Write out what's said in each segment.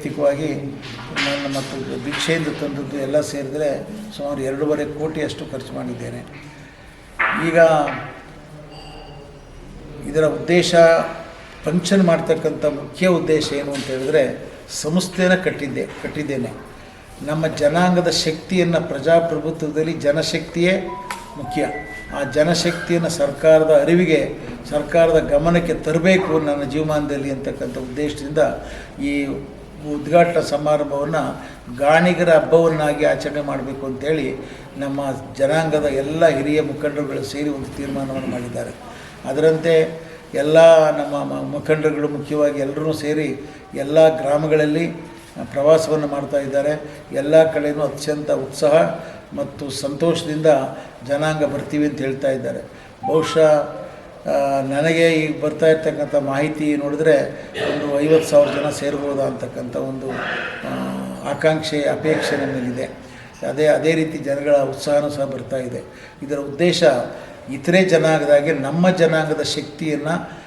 ವೈಯಕ್ತಿಕವಾಗಿ ನನ್ನ ಮತ್ತು ಭಿಕ್ಷೆಯಿಂದ ತಂದದ್ದು ಎಲ್ಲ ಸೇರಿದರೆ ಸುಮಾರು ಎರಡೂವರೆ ಕೋಟಿಯಷ್ಟು ಖರ್ಚು ಮಾಡಿದ್ದೇನೆ. ಈಗ ಇದರ ಉದ್ದೇಶ ಫಂಕ್ಷನ್ ಮಾಡ್ತಕ್ಕಂಥ ಮುಖ್ಯ ಉದ್ದೇಶ ಏನು ಅಂತ ಹೇಳಿದ್ರೆ ಸಂಸ್ಥೆನ ಕಟ್ಟಿದ್ದೆ, ಕಟ್ಟಿದ್ದೇನೆ. ನಮ್ಮ ಜನಾಂಗದ ಶಕ್ತಿಯನ್ನು ಪ್ರಜಾಪ್ರಭುತ್ವದಲ್ಲಿ ಜನಶಕ್ತಿಯೇ ಮುಖ್ಯ. ಆ ಜನಶಕ್ತಿಯನ್ನು ಸರ್ಕಾರದ ಅರಿವಿಗೆ, ಸರ್ಕಾರದ ಗಮನಕ್ಕೆ ತರಬೇಕು ನನ್ನ ಜೀವಮಾನದಲ್ಲಿ ಅಂತಕ್ಕಂಥ ಉದ್ದೇಶದಿಂದ ಈ ಉದ್ಘಾಟನಾ ಸಮಾರಂಭವನ್ನು ಗಾಣಿಗರ ಹಬ್ಬವನ್ನಾಗಿ ಆಚರಣೆ ಮಾಡಬೇಕು ಅಂತೇಳಿ ನಮ್ಮ ಜನಾಂಗದ ಎಲ್ಲ ಹಿರಿಯ ಮುಖಂಡರುಗಳು ಸೇರಿ ಒಂದು ತೀರ್ಮಾನವನ್ನು ಮಾಡಿದ್ದಾರೆ. ಅದರಂತೆ ಎಲ್ಲ ನಮ್ಮ ಮುಖಂಡರುಗಳು ಮುಖ್ಯವಾಗಿ ಎಲ್ಲರೂ ಸೇರಿ ಎಲ್ಲ ಗ್ರಾಮಗಳಲ್ಲಿ ಪ್ರವಾಸವನ್ನು ಮಾಡ್ತಾ ಇದ್ದಾರೆ. ಎಲ್ಲ ಕಡೆಯೂ ಅತ್ಯಂತ ಉತ್ಸಾಹ ಮತ್ತು ಸಂತೋಷದಿಂದ ಜನಾಂಗ ಬರ್ತೀವಿ ಅಂತ ಹೇಳ್ತಾ ಇದ್ದಾರೆ. ಬಹುಶಃ ನನಗೆ ಈಗ ಬರ್ತಾ ಇರ್ತಕ್ಕಂಥ ಮಾಹಿತಿ ನೋಡಿದ್ರೆ ಒಂದು ಐವತ್ತು ಸಾವಿರ ಜನ ಸೇರ್ಬೋದಾ ಅಂತಕ್ಕಂಥ ಒಂದು ಆಕಾಂಕ್ಷೆ, ಅಪೇಕ್ಷೆ ನನ್ನಲ್ಲಿದೆ ಅದೇ ಅದೇ ರೀತಿ ಜನಗಳ ಉತ್ಸಾಹನೂ ಸಹ ಬರ್ತಾ ಇದೆ. ಇದರ ಉದ್ದೇಶ ಇತರೆ ಜನಾಂಗದಾಗೆ ನಮ್ಮ ಜನಾಂಗದ ಶಕ್ತಿಯನ್ನು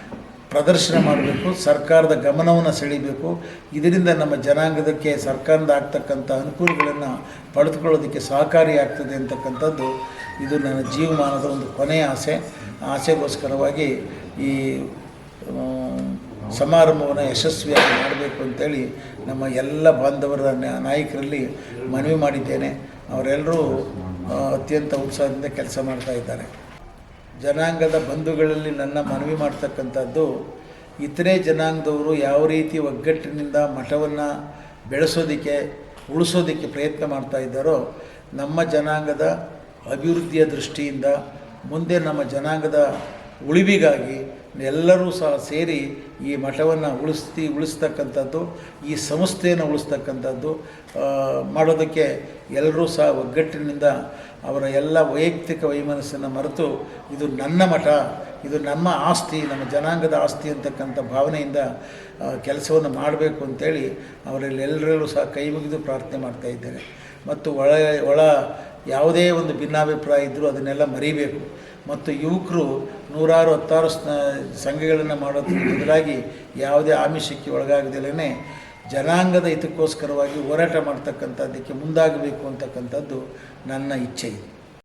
ಪ್ರದರ್ಶನ ಮಾಡಬೇಕು, ಸರ್ಕಾರದ ಗಮನವನ್ನು ಸೆಳೀಬೇಕು. ಇದರಿಂದ ನಮ್ಮ ಜನಾಂಗದಕ್ಕೆ ಸರ್ಕಾರದ ಆಗ್ತಕ್ಕಂಥ ಅನುಕೂಲಗಳನ್ನು ಪಡೆದುಕೊಳ್ಳೋದಕ್ಕೆ ಸಹಕಾರಿಯಾಗ್ತದೆ ಅಂತಕ್ಕಂಥದ್ದು ಇದು ನನ್ನ ಜೀವಮಾನದ ಒಂದು ಕೊನೆಯ ಆಸೆ. ಆಸೆಗೋಸ್ಕರವಾಗಿ ಈ ಸಮಾರಂಭವನ್ನು ಯಶಸ್ವಿಯಾಗಿ ಮಾಡಬೇಕು ಅಂತೇಳಿ ನಮ್ಮ ಎಲ್ಲ ಬಾಂಧವರ ನಾಯಕರಲ್ಲಿ ಮನವಿ ಮಾಡಿದ್ದೇನೆ. ಅವರೆಲ್ಲರೂ ಅತ್ಯಂತ ಉತ್ಸಾಹದಿಂದ ಕೆಲಸ ಮಾಡ್ತಾ ಇದ್ದಾರೆ. ಜನಾಂಗದ ಬಂಧುಗಳಲ್ಲಿ ನನ್ನ ಮನವಿ ಮಾಡ್ತಕ್ಕಂಥದ್ದು, ಇತರೆ ಜನಾಂಗದವರು ಯಾವ ರೀತಿ ಒಗ್ಗಟ್ಟಿನಿಂದ ಮಠವನ್ನು ಬೆಳೆಸೋದಕ್ಕೆ, ಉಳಿಸೋದಕ್ಕೆ ಪ್ರಯತ್ನ ಮಾಡ್ತಾ ಇದ್ದಾರೋ, ನಮ್ಮ ಜನಾಂಗದ ಅಭಿವೃದ್ಧಿಯ ದೃಷ್ಟಿಯಿಂದ ಮುಂದೆ ನಮ್ಮ ಜನಾಂಗದ ಉಳಿವಿಗಾಗಿ ಎಲ್ಲರೂ ಸಹ ಸೇರಿ ಈ ಮಠವನ್ನು ಉಳಿಸ್ತಿ, ಉಳಿಸ್ತಕ್ಕಂಥದ್ದು, ಈ ಸಂಸ್ಥೆಯನ್ನು ಉಳಿಸ್ತಕ್ಕಂಥದ್ದು ಮಾಡೋದಕ್ಕೆ ಎಲ್ಲರೂ ಸಹ ಒಗ್ಗಟ್ಟಿನಿಂದ ಅವರ ಎಲ್ಲ ವೈಯಕ್ತಿಕ ವೈಮನಸ್ಸನ್ನು ಮರೆತು ಇದು ನನ್ನ ಮಠ, ಇದು ನಮ್ಮ ಆಸ್ತಿ, ನಮ್ಮ ಜನಾಂಗದ ಆಸ್ತಿ ಅಂತಕ್ಕಂಥ ಭಾವನೆಯಿಂದ ಕೆಲಸವನ್ನು ಮಾಡಬೇಕು ಅಂತೇಳಿ ಅವರಲ್ಲಿ ಎಲ್ಲರಲ್ಲೂ ಸಹ ಕೈ ಮುಗಿದು ಪ್ರಾರ್ಥನೆ ಮಾಡ್ತಾ ಇದ್ದೇನೆ. ಮತ್ತು ಒಳ ಒಳ ಯಾವುದೇ ಒಂದು ಭಿನ್ನಾಭಿಪ್ರಾಯ ಇದ್ದರೂ ಅದನ್ನೆಲ್ಲ ಮರಿಬೇಕು. ಮತ್ತು ಯುವಕರು ನೂರಾರು, ಹತ್ತಾರು ಸ್ನ, ಸಂಘಗಳನ್ನು ಮಾಡೋದಕ್ಕೆ ಬದಲಾಗಿ ಯಾವುದೇ ಆಮಿಷಕ್ಕೆ ಒಳಗಾಗದಲೇ ಜನಾಂಗದ ಹಿತಕ್ಕೋಸ್ಕರವಾಗಿ ಹೋರಾಟ ಮಾಡ್ತಕ್ಕಂಥದ್ದಕ್ಕೆ ಮುಂದಾಗಬೇಕು ಅಂತಕ್ಕಂಥದ್ದು ನನ್ನ ಇಚ್ಛೆ. ಇದೆ